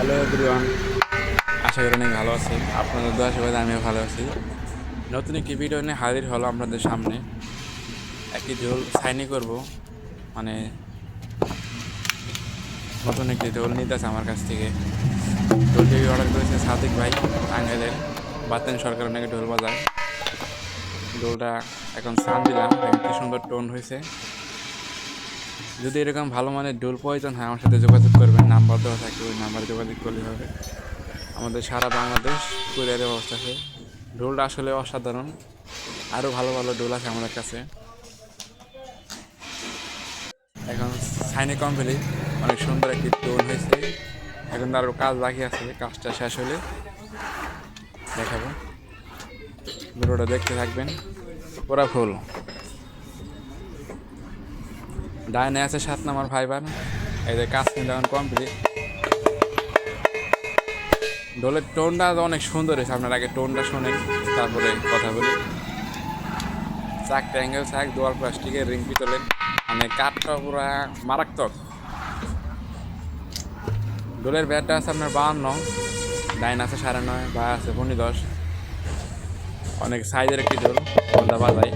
Hello everyone. আশা করি অনেক ভালো আছি। আপনাদের দোয়া সবাই আমিও ভালো আছি। নতুন একটি ভিডিও নিয়ে হাজির হলো আপনাদের সামনে। একটি ঢোল সাইনি করব। মানে নতুন একটি ঢোল নিতে আছে আমার কাছ থেকে। ঢোলটি অর্ডার করেছে সাদিক ভাই টাঙ্গাইলের বাতেন সরকার নাকি ঢোল বাজায়। ঢোলটা এখন সান দিলাম। কি সুন্দর টোন হয়েছে। যদি এরকম ভালো মানের ডোল প্রয়োজন হয় আমার সাথে যোগাযোগ করবেন, নাম্বার দেওয়া থাকে, ওই নাম্বারে যোগাযোগ করলে হবে। আমাদের সারা বাংলাদেশ কুরিয়ারের ব্যবস্থা আছে। ডোলটা আসলে অসাধারণ। আরও ভালো ভালো ডোল আছে আমাদের কাছে। এখন সাইনে কমপ্লিট। অনেক সুন্দর একটি টোন হয়েছে। এখন আরও কাজ বাকি আছে, কাজটা শেষ হলে দেখাবো। ভিডিওটা দেখতে থাকবেন। ওরা ফুল ডাইনে আছে সাত নাম্বার ফাইবার। এই যে কাজ কিন্তু এখন কমপ্লিট। ডোলের টোনটা অনেক সুন্দর হয়েছে। আপনার আগে টোনটা শোনেন, তারপরে কথা বলি। চাকটা ট্যাঙ্গেল চাক দোয়াল প্লাস্টিকের রিং পিতলের মানে কাঠটা পুরা মারাত্মক। ডোলের ব্যাটটা আছে আপনার বাহান্ন, ডাইন আছে সাড়ে নয়, বা আছে পনেরো দশ। অনেক সাইজের একটি ডোল বাজায়।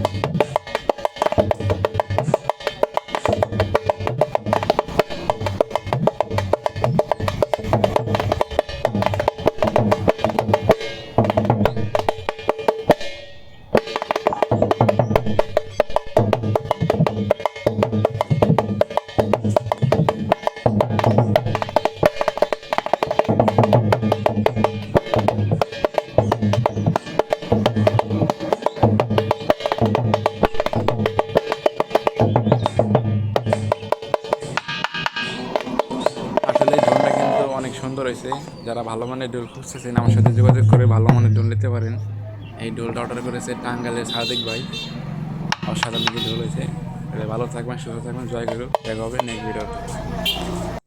অনেক রয়েছে, যারা ভালো মানের ডোল খুঁজতেছেন, আমার সাথে যোগাযোগ করে ভালো মানের ডোল নিতে পারেন। এই ডোলটা অর্ডার করেছে টাঙ্গালের সাদিক ভাই। অসাধারণ ডোল হয়েছে। ভালো থাকবেন, সুস্থ থাকবেন, জয় করুক দেখা হবে নেক্সট ভিডিওতে